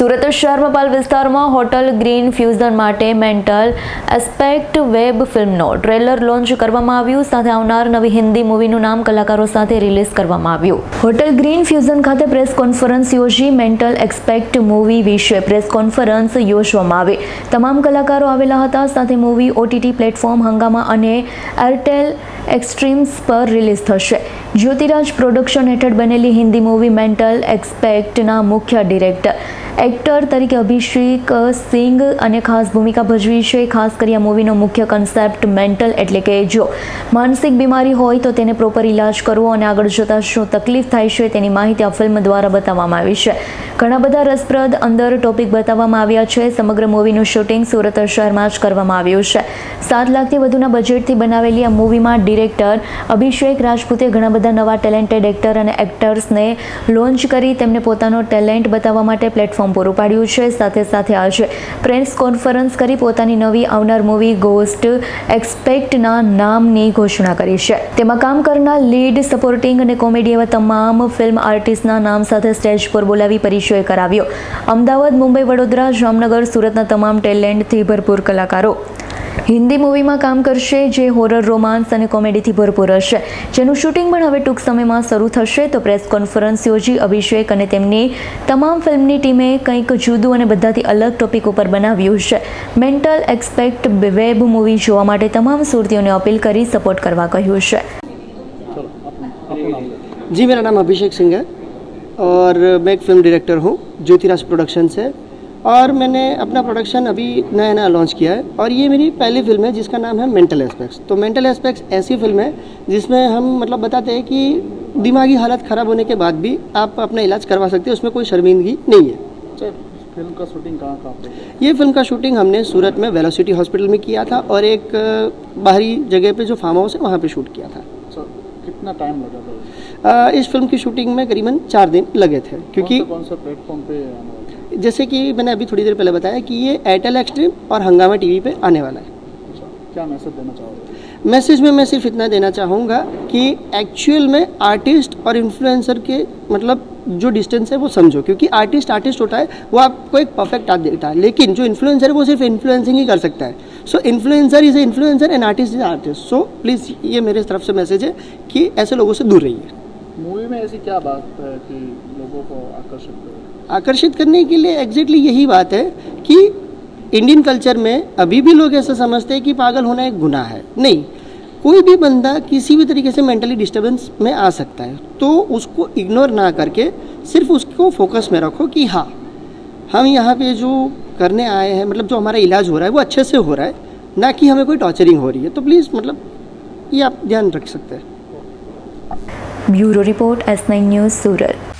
સુરત શહેરમાં પાલ વિસ્તારમાં hotel green fusion માટે મેન્ટલ એસ્પેક્ટ વેબ ફિલ્મનો ટ્રેલર લોન્ચ કરવામાં આવ્યું. સાથે આવનાર નવી હિન્દી મૂવીનું નામ કલાકારો સાથે રિલીઝ કરવામાં આવ્યું. હોટલ ગ્રીન ફ્યુઝન ખાતે પ્રેસ કોન્ફરન્સ યોજી મેન્ટલ એક્સપેક્ટ મૂવી વિશે પ્રેસ કોન્ફરન્સ યોજવામાં આવી. તમામ કલાકારો આવેલા હતા. સાથે મૂવી, ઓટીટી પ્લેટફોર્મ, હંગામા અને એરટેલ એક્સ્ટ્રીમ્સ પર રિલીઝ થશે. જ્યોતિરાજ પ્રોડક્શન હેઠળ બનેલી હિન્દી મૂવી મેન્ટલ એક્સપેક્ટના મુખ્ય ડિરેક્ટર એક્ટર તરીકે અભિષેક સિંઘ અને ખાસ ભૂમિકા ભજવી છે. ખાસ કરી આ મૂવીનો મુખ્ય કન્સેપ્ટ મેન્ટલ એટલે કે જો માનસિક બીમારી હોય તો તેને પ્રોપર ઇલાજ કરવો અને આગળ જતાં શું તકલીફ થાય છે તેની માહિતી આ ફિલ્મ દ્વારા બતાવવામાં આવી છે. ઘણા બધા રસપ્રદ અંદર ટોપિક બતાવવામાં આવ્યા છે. સમગ્ર મૂવીનું શૂટિંગ સુરત શહેરમાં જ કરવામાં આવ્યું છે. સાત લાખથી વધુના બજેટથી બનાવેલી આ મૂવીમાં ડિરેક્ટર અભિષેક રાજપૂતે ઘણા બધા નવા ટેલેન્ટેડ એક્ટર અને એક્ટર્સને લોન્ચ કરી. તેમને પોતાનો ટેલેન્ટ બતાવવા માટે પ્લેટફોર્મ પૂરું પાડ્યું છે. સાથે સાથે આજે પ્રેસ કોન્ફરન્સ કરી પોતાની નવી આવનાર મૂવી ગોસ્ટ એક્સપેક્ટના નામની ઘોષણા કરી છે. તેમાં કામ કરનાર લીડ સપોર્ટિંગ અને કોમેડી એવા તમામ ફિલ્મ આર્ટિસ્ટના નામ સાથે સ્ટેજ પર બોલાવી પરિચય કરાવ્યો. અમદાવાદ, મુંબઈ, વડોદરા, જામનગર, સુરતના તમામ ટેલેન્ટથી ભરપૂર કલાકારો. હિન્દી મૂવીમાં કામ કરશે જે હોરર રોમાન્સ અને કોમેડીથી ભરપૂર હશે જેનું શૂટિંગ પણ હવે ટૂંક સમયમાં શરૂ થશે તો પ્રેસ કોન્ફરન્સ યોજી અભિષેક અને તેમની તમામ ફિલ્મની ટીમે કંઈક જુદું અને બધાથી અલગ ટોપિક ઉપર બનાવ્યું છે મેન્ટલ એક્સપેક્ટ વેબ મૂવી જોવા માટે તમામ સુરતીઓને અપીલ કરી સપોર્ટ કરવા કહ્યું છે जी मेरा नाम अभिषेक सिंह है और मैं एक फिल्म डायरेक्टर हूँ ज्योतिराज प्रोडक्शन से और मैंने अपना प्रोडक्शन अभी नया नया लॉन्च किया है। और ये मेरी पहली फ़िल्म है जिसका नाम है मेंटल एस्पेक्ट्स तो मेंटल एस्पेक्ट्स ऐसी फ़िल्म है जिसमें हम मतलब बताते हैं कि दिमागी हालत ख़राब होने के बाद भी आप अपना इलाज करवा सकते हैं उसमें कोई शर्मिंदगी नहीं है। अच्छा फ़िल्म का शूटिंग कहाँ कहाँ? ये फ़िल्म का शूटिंग हमने सूरत में वेलोसिटी हॉस्पिटल में किया था और एक बाहरी जगह पे जो फार्म हाउस है वहाँ पे शूट किया था। अच्छा कितना टाइम लगा था? इस फ़िल्म की शूटिंग में करीबन चार दिन लगे थे क्योंकि कौन सा प्लेटफॉर्म पे? जैसे कि मैंने अभी थोड़ी देर पहले बताया कि ये एयरटेल एक्सट्रीम और हंगामा टीवी पे आने वाला है। अच्छा क्या मैसेज देना चाहोगे? मैसेज में मैं सिर्फ़ इतना देना चाहूँगा कि एक्चुअल में आर्टिस्ट और इन्फ्लुएंसर के मतलब जो डिस्टेंस है वो समझो क्योंकि आर्टिस्ट आर्टिस्ट होता है वो आपको एक परफेक्ट आर्ट देता है। लेकिन जो इन्फ्लुएंसर है वो सिर्फ़ इन्फ्लुएंसिंग ही कर सकता है। So influencer is a influencer and artist is artist so please ये मेरे तरफ़ से मैसेज है कि ऐसे लोगों से दूर रहिए। मूवी में ऐसी क्या बात है कि लोगों को आकर्षित करे आकर्षित करने के लिए एग्जैक्टली यही बात है कि इंडियन कल्चर में अभी भी लोग ऐसा समझते हैं कि पागल होना एक गुनाह है। नहीं, कोई भी बंदा किसी भी तरीके से मेंटली डिस्टर्बेंस में आ सकता है तो उसको इग्नोर ना करके सिर्फ़ उसको फोकस में रखो कि हाँ हम यहाँ पे जो करने आए हैं मतलब जो हमारा इलाज हो रहा है, वो अच्छे से हो रहा है, ना कि हमें कोई टॉर्चरिंग हो रही है। तो प्लीज़ मतलब ये आप ध्यान रख सकते हैं। Bureau report S nine news, Surat.